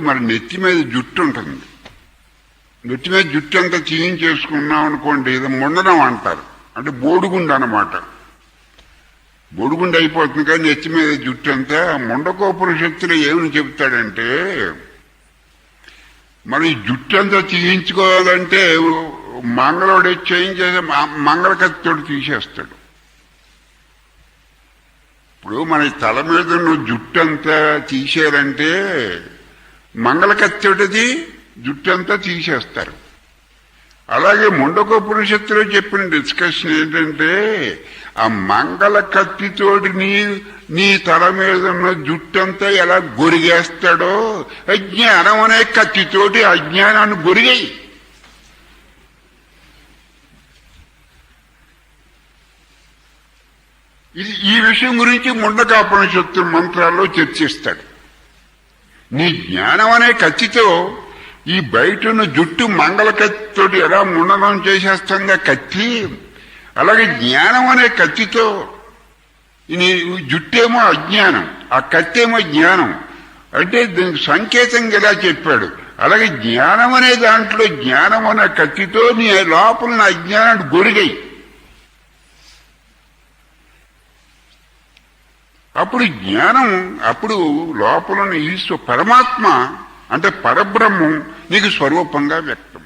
మరి నెత్తి మీద జుట్టు ఉంటుంది. నెత్తి మీద జుట్టు అంతా చేసుకున్నాం అనుకోండి ఇది ముండనం అంటారు. అంటే బోడుగుండు అన్నమాట. బోడుగుండు అయిపోతుంది కానీ నెత్తి మీద జుట్టు అంతా ముండకోపనిషత్తులు ఏమని చెప్తాడంటే మరి జుట్టు అంతా తీయించుకోవాలంటే మంగళోడు చేయించేసి మంగళకత్తితోడు తీసేస్తాడు. ఇప్పుడు మన తల మీద ఉన్న జుట్టు అంతా తీసేయాలంటే మంగళకత్తెటది జుట్టు అంతా తీసేస్తారు. అలాగే ముండకోపనిషత్తులో చెప్పిన డిస్కషన్ ఏంటంటే ఆ మంగళ కత్తితోటి నీ నీ తల మీద ఉన్న జుట్టంతా ఎలా గొరిగేస్తాడో అజ్ఞానం అనే కత్తితోటి అజ్ఞానాన్ని గొరిగాయి. ఇది ఈ విషయం గురించి ముండకాపనిషత్తు మంత్రాల్లో చర్చిస్తాడు. నీ జ్ఞానం అనే కత్తితో ఈ బయటను జుట్టు మంగళ కత్తితోటి ఎలా ముండనం చేసేస్తుందా కత్తి? అలాగే జ్ఞానం అనే కత్తితో నీ జుట్టేమో అజ్ఞానం ఆ కత్తేమో జ్ఞానం. అంటే దీనికి సంకేతంగా ఇలా చెప్పాడు? అలాగే జ్ఞానం అనే దాంట్లో జ్ఞానం అనే కత్తితో నీ లోపల నా అజ్ఞానాన్ని గొరిగాయి. అప్పుడు జ్ఞానం అప్పుడు లోపల ఈశ్వ పరమాత్మ అంటే పరబ్రహ్మం నీకు స్వరూపంగా వ్యక్తం.